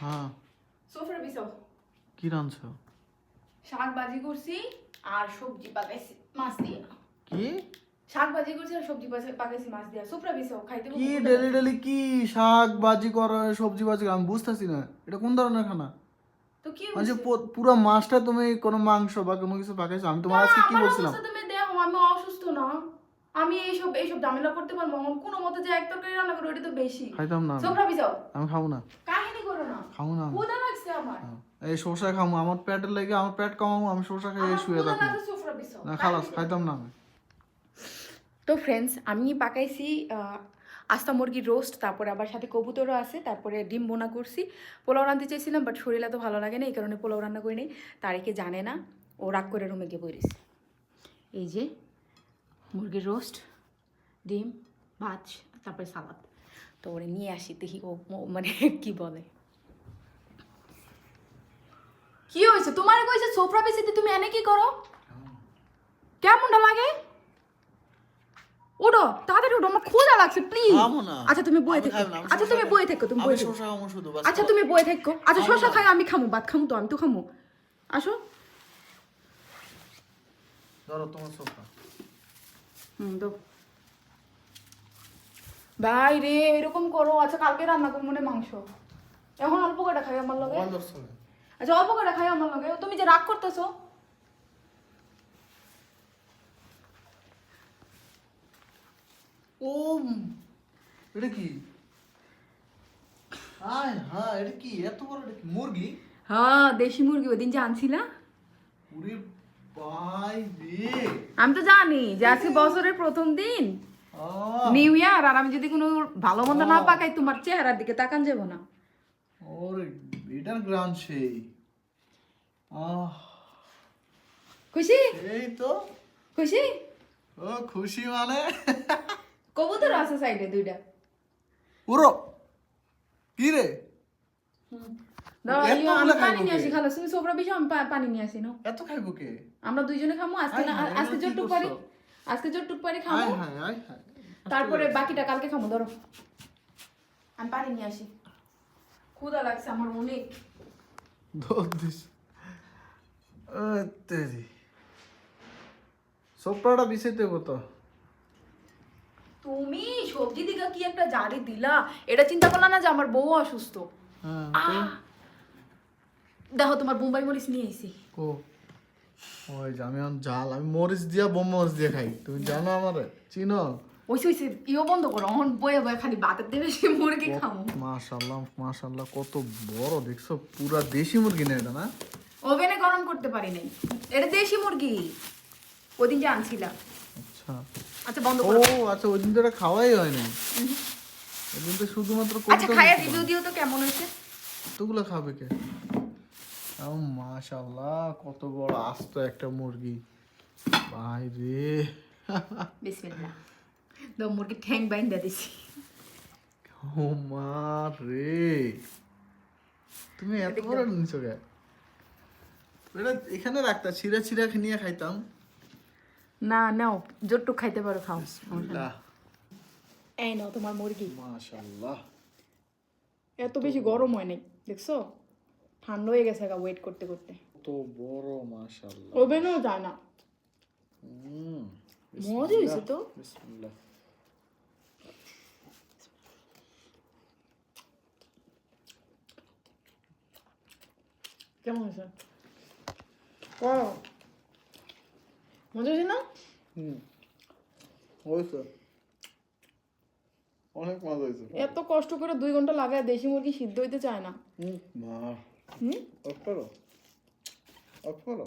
হ্যাঁ। সোফরা বিছাও কি রাঁধছো? শাক ভাজি করছি আর সবজি পাকাইছি মাছ দিয়ে। কি? শাক ভাজি করছি আর সবজি পাকাইছি- মাছ দিয়ে। সোফরা বিছাও খাইতে কি ডেলি ডেলি কি শাক করো সবজি বাজি করো? আমি বুঝতেছি না। এটা কোন ধরনের খানা? তো কি মানে পুরো মাছটা তুমি কোনো মাংস বা কোনো কিছু পাকাইছো আমি তোমার আজকে কি বলছিলাম? তুমি দেখো আমি অসুস্থ না। আমি এইসব এইসব ঝামেলা করতে পারব কোনো মতে যে এক তরকারি রান্না করো ওটা তো বেশি। খাইতাম না। সোফরা বিছাও আমি খাব না। কাহিনী না। খাব না। আমি। লাগছে আমার। হ্যাঁ। এই শসা খাব আমার পেটের লেগে আমার পেট কমাবো আমি শসা খাই শুয়ে বিছাও। না খালাস খাইতাম না আমি। তো ফ্রেন্ডস আমি পাকাইছি আস্তা মুরগির রোস্ট তারপরে আবার সাথে কবুতরও আছে তারপরে ডিম বোনা করছি। পোলাও রাঁধতে চাইছিলাম বাট শরীর এত ভালো লাগে না এই কারণে পোলাও রান্না করি নি তারিকে জানে না ও রাগ করে রুমে গিয়ে বইরিস। এই যে মুরগির রোস্ট ডিম ভাত তারপরে সালাদ। তো ওরে নিয়ে আসি দেখি ও মানে কি বলে। কি হয়েছে? তোমার কইছে সোফরা বেশিতে তুমি এনে কি করো? কেমনটা লাগে? ওডো তাড়াতাড়ি ওডো আমার ক্ষুধা লাগছে প্লিজ। আচ্ছা তুমি বয়ে থেকো। আচ্ছা তুমি। বয়ে থেকো তুমি আমি বয়ে থেকো আচ্ছা তুমি বয়ে থেকো। আচ্ছা শসা খাই আমি খামু ভাত খামু তো আমি তো খামু। আসো। ধরো তোমার সোফা। হুম দো ভাই রে এরকম করো। আচ্ছা কালকে রান্না করব মনে মাংস। এখন অল্প কটা খাই আমার লগে? আচ্ছা অল্প কটা খাই আমার লগে। তুমি যে রাগ করতেছো। ও এটা কি? হায় হ্যাঁ এটা কি? এত বড় এটা কি? মুরগি? হ্যাঁ দেশি মুরগি ওই দিন ভাই রে। আমি তো জানি যে আজকে বছরের প্রথম দিন। নিউ ইয়ার আর আমি যদি কোনো ভালো মন্দ না পাকাই তোমার চেহারার দিকে তাকান যাব না। ওরে এটার গ্রান সেই। আহ খুশি? এই তো। খুশি? ও খুশি মানে? কবুতর আছে সাইডে দুইটা। পুরো কি রে? আমরা দুইজনে খামো আজকে আজকে যতটুক পারি? আজকে যতটুক পারি খামো। তারপরে বাকিটা কালকে খামো ধরো। আমি পানি নিয়ে আসি। ক্ষুধা লাগছে আমার অনেক তেরি বিছে দেবো তো তুমি সবজি দিকে কি একটা জারি দিলা এটা চিন্তা করলা না যে আমার বউ অসুস্থ দেখো তোমার বোম্বাই মরিচ নিয়ে এসি ও ওই যে আমি জাল আমি মরিচ দিয়া বোম মরিচ দিয়ে খাই তুমি জানো আমারে চিনো ওইসে ওইসে ইও বন্ধ করো অহন বয়ে বয়ে খালি বাতের দেবে সে মুরগি খামো। মাশাল্লাহ মাশাল্লাহ কত বড় দেখছ? পুরা দেশি মুরগি না এটা না? ওভেনে গরম করতে পারি নাই। এটা দেশি মুরগি। ওদিন যে আনছিলাম। আচ্ছা। আচ্ছা বন্ধ ও আচ্ছা ওই দিন তো এটা খাওয়াই হয় না ওই দিন তো শুধুমাত্র আচ্ছা খাইয়া রিভিউ দিও তো কেমন হয়েছে? এতগুলো খাবে কে? ও মাশাল্লাহ কত বড় আস্ত একটা মুরগি। ভাই রে। বিসমিল্লাহ। তো মুরগি ঠ্যাং বাইন্দা দিছি ও মা রে তুমি এত বড় নিছো কে? এটা এখানে রাখতা ছিঁড়া ছিঁড়া নিয়ে খাইতাম। না নাও খাইতে পারো খাও। এই নাও তোমার মুরগি। মাশাল্লাহ এত বেশি গরম হয় নাই দেখছ? ঠান্ডা হয়ে গেছে ওয়েট করতে করতে। কত বড় মাশাল্লাহ ওভেনও যায় না। হুম মজা হয়েছে তো। বিসমিল্লাহ। কেমন হয়েছে? করো মজা হয়েছে না? হুম। হয়েছে। অনেক মজা হয়েছে। এত কষ্ট করে দুই ঘণ্টা লাগায় দেশি মুরগি সিদ্ধ হইতে চায় না। হুম। মা। হুম? অফ করো। অফ করো।